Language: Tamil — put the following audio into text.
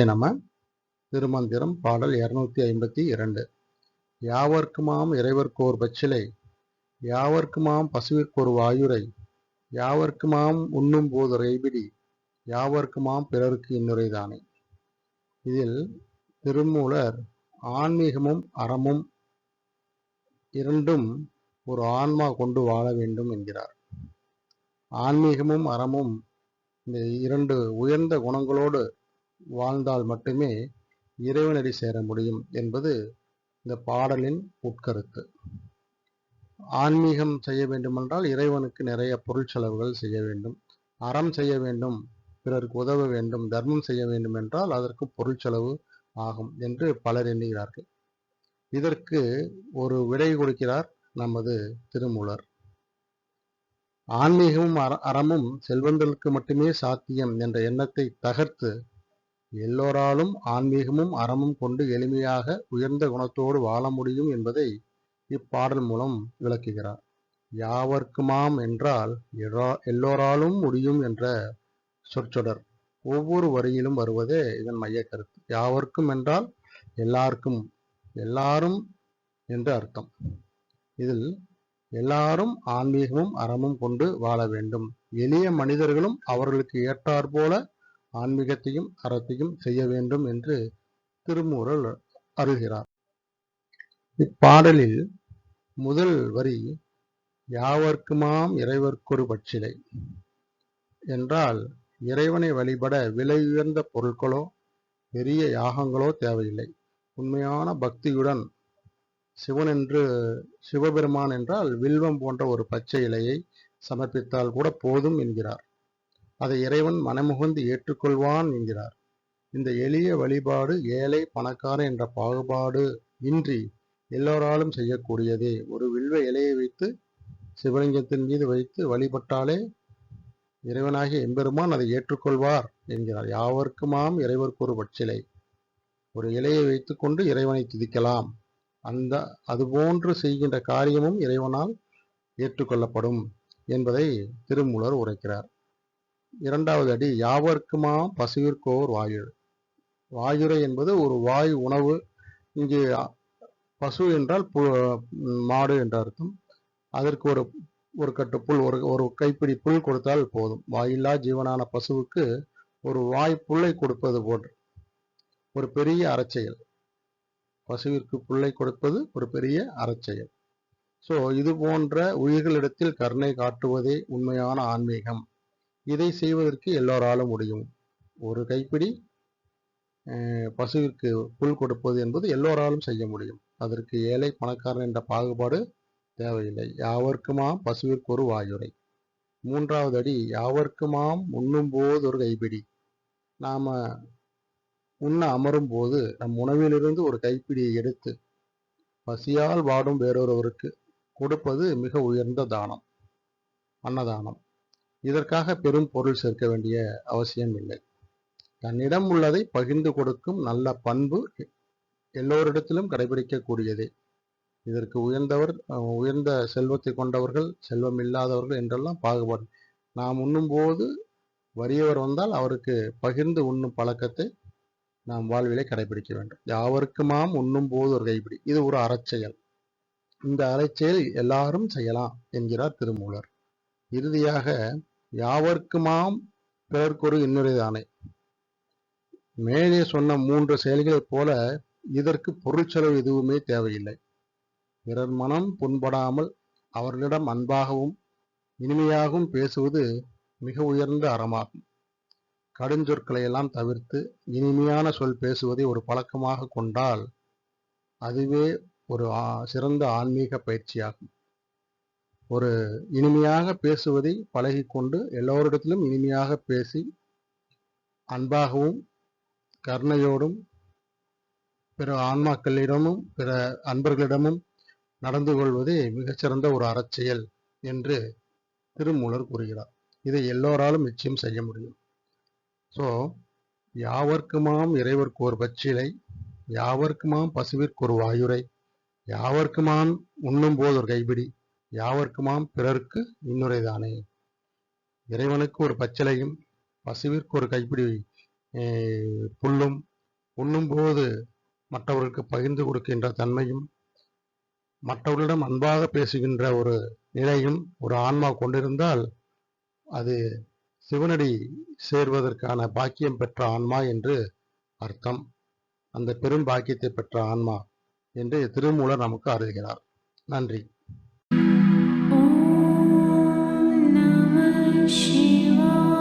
நம்ம திருமந்திரம் பாடல் இருநூத்தி ஐம்பத்தி இரண்டு. யாவர்க்குமாம் இறைவர்க்கோர் பச்சிலை. யாவர்க்குமாம் பசுவிற்கொரு வாயுரை. யாவர்க்குமாம் உண்ணும் போது ரைபிடி. யாவர்க்குமாம் பிறருக்கு இன்னுரைதானே இதில் திருமூலர் ஆன்மீகமும் அறமும் இரண்டும் ஒரு ஆன்மா கொண்டு வாழ வேண்டும் என்கிறார். ஆன்மீகமும் அறமும் இந்த இரண்டு உயர்ந்த குணங்களோடு வாழ்ந்தால் மட்டுமே இறைவனடி சேர முடியும் என்பது இந்த பாடலின் உட்கருத்து. ஆன்மீகம் செய்ய வேண்டுமென்றால் இறைவனுக்கு நிறைய பொருள் செலவுகள் செய்ய வேண்டும். அறம் செய்ய வேண்டும் பிறருக்கு உதவ வேண்டும் தர்மம் செய்ய வேண்டும் என்றால் அதற்கு பொருள் செலவு ஆகும் என்று பலர் எண்ணுகிறார்கள். இதற்கு ஒரு விடை கொடுக்கிறார் நமது திருமூலர். ஆன்மீகமும் அற அறமும் செல்வந்தர்களுக்கு மட்டுமே சாத்தியம் என்ற எண்ணத்தை தகர்த்து எல்லோராலும் ஆன்மீகமும் அறமும் கொண்டு எளிமையாக உயர்ந்த குணத்தோடு வாழ முடியும் என்பதை இப்பாடல் மூலம் விளக்குகிறார். யாவர்க்குமாம் என்றால் எல்லோராலும் முடியும் என்ற சொற்றொடர் ஒவ்வொரு வரியிலும் வருவதே இதன் மைய கருத்து யாவர்க்கும் என்றால் எல்லாருக்கும் எல்லாரும் என்று அர்த்தம். இதில் எல்லாரும் ஆன்மீகமும் அறமும் கொண்டு வாழ வேண்டும். எளிய மனிதர்களும் அவர்களுக்கு ஏற்றாற்போல ஆன்மீகத்தையும் அறத்தையும் செய்ய வேண்டும் என்று திருமூரல் அருகிறார் இப்பாடலில் முதல் வரி யாவர்க்குமாம் இறைவர்க்கொரு பட்சிலை? என்றால் இறைவனை வழிபட விலை உயர்ந்த பொருட்களோ பெரிய யாகங்களோ தேவையில்லை. உண்மையான பக்தியுடன் சிவன் என்று சிவபெருமான் என்றால் வில்வம் போன்ற ஒரு பச்சை இலையை சமர்ப்பித்தால் கூட போதும் என்கிறார். அதை இறைவன் மனமுகந்து ஏற்றுக்கொள்வான் என்கிறார். இந்த எளிய வழிபாடு ஏழை பணக்கார என்ற பாகுபாடு இன்றி எல்லோராலும் செய்யக்கூடியதே. ஒரு வில்வ இலையை வைத்து சிவலிங்கத்தின் மீது வைத்து வழிபட்டாலே இறைவனாகிய எம்பெருமான் அதை ஏற்றுக்கொள்வார் என்கிறார். யாவர்க்குமாம் இறைவருக்கு ஒரு பட்சிலை ஒரு இலையை வைத்துக்கொண்டு இறைவனை துதிக்கலாம். அந்த அதுபோன்று செய்கின்ற காரியமும் இறைவனால் ஏற்றுக்கொள்ளப்படும் என்பதை திருமூலர் உரைக்கிறார். இரண்டாவது அடி யாவர்க்குமா பசுவிற்கோர் வாயுள் வாயுரை என்பது ஒரு வாயு உணவு. இங்கே பசு என்றால் மாடு என்ற அர்த்தம். அதற்கு ஒரு ஒரு கட்டு புல் ஒரு ஒரு கைப்பிடி புல் கொடுத்தால் போதும். வாயில்லா ஜீவனான பசுவுக்கு ஒரு வாய் புல்லை கொடுப்பது போன்று. ஒரு பெரிய அறச்செயல். பசுவிற்கு புல்லை கொடுப்பது ஒரு பெரிய அறச்செயல். ஸோ இது போன்ற உயிர்களிடத்தில் கருணை காட்டுவதே உண்மையான ஆன்மீகம். இதை செய்வதற்கு எல்லோராலும் முடியும். ஒரு கைப்பிடி பசுவிற்கு புல் கொடுப்பது என்பது எல்லோராலும் செய்ய முடியும். அதற்கு ஏழை பணக்காரன் என்ற பாகுபாடு தேவையில்லை. யாவர்க்குமாம் பசுவிற்கு ஒரு வாயுரை. மூன்றாவது அடி யாவர்க்குமாம் உண்ணும் போது ஒரு கைப்பிடி. நாம் உண்ண அமரும் போது நம் உணவிலிருந்து ஒரு கைப்பிடியை எடுத்து பசியால் வாடும் வேறொருவருக்கு கொடுப்பது மிக உயர்ந்த தானம் அன்னதானம். இதற்காக பெரும் பொருள் சேர்க்க வேண்டிய அவசியம் இல்லை. தன்னிடம் உள்ளதை பகிர்ந்து கொடுக்கும் நல்ல பண்பு எல்லோரிடத்திலும் கடைபிடிக்கக்கூடியதே. இதற்கு உயர்ந்தவர் உயர்ந்த செல்வத்தை கொண்டவர்கள் செல்வம் இல்லாதவர்கள் என்றெல்லாம் பாகுபாடு. நாம் உண்ணும்போது வறியவர் வந்தால் அவருக்கு பகிர்ந்து உண்ணும் பழக்கத்தை நாம் வாழ்விலை கடைபிடிக்க வேண்டும். யாவருக்குமாம் உண்ணும் போது ஒரு கைப்பிடி. இது ஒரு அறச்செயல். இந்த அறச்செயல் எல்லாரும் செய்யலாம் என்கிறார் திருமூலர். இறுதியாக யாவர்க்குமாம் பிறர்க்கொரு இன்னுரைதானே? மேலே சொன்ன மூன்று செயல்களைப் போல இதற்கு பொருட்செலவு எதுவுமே தேவையில்லை. பிறர் மனம் புண்படாமல் அவர்களிடம் அன்பாகவும் இனிமையாகவும் பேசுவது மிக உயர்ந்த அறமாகும். கடுஞ்சொற்களை எல்லாம் தவிர்த்து இனிமையான சொல் பேசுவதை ஒரு பழக்கமாக கொண்டால் அதுவே ஒரு சிறந்த ஆன்மீக பயிற்சியாகும். ஒரு இனிமையாக பேசுவதை பழகிக்கொண்டு எல்லோரிடத்திலும் இனிமையாக பேசி அன்பாகவும் கருணையோடும் பிற ஆன்மாக்களிடமும் பிற அன்பர்களிடமும் நடந்து கொள்வதே மிகச்சிறந்த ஒரு அறச்செயல் என்று திருமூலர் கூறுகிறார். இதை எல்லோராலும் நிச்சயம் செய்ய முடியும். ஸோ யாவர்க்குமாம் இறைவர்க்கு ஒரு பச்சிலை யாவர்க்குமாம் பசுவிற்கு ஒரு வாயுரை யாவர்க்குமாம் உண்ணும் போது ஒரு கைபிடி யாவர்க்குமாம் பிறர்க்கு இன்னுரைதானே இறைவனுக்கு ஒரு பச்சிலையும் பசுவிற்கு ஒரு கைப்பிடி புல்லும் உண்ணும்போது மற்றவர்களுக்கு பகிர்ந்து கொடுக்கின்ற தன்மையும் மற்றவர்களிடம் அன்பாக பேசுகின்ற ஒரு நிலையும் ஒரு ஆன்மா கொண்டிருந்தால் அது சிவனடி சேர்வதற்கான பாக்கியம் பெற்ற ஆன்மா என்று அர்த்தம். அந்த பெரும் பாக்கியத்தை பெற்ற ஆன்மா என்று திருமூலர் நமக்கு அருள்கிறார். நன்றி. 希望。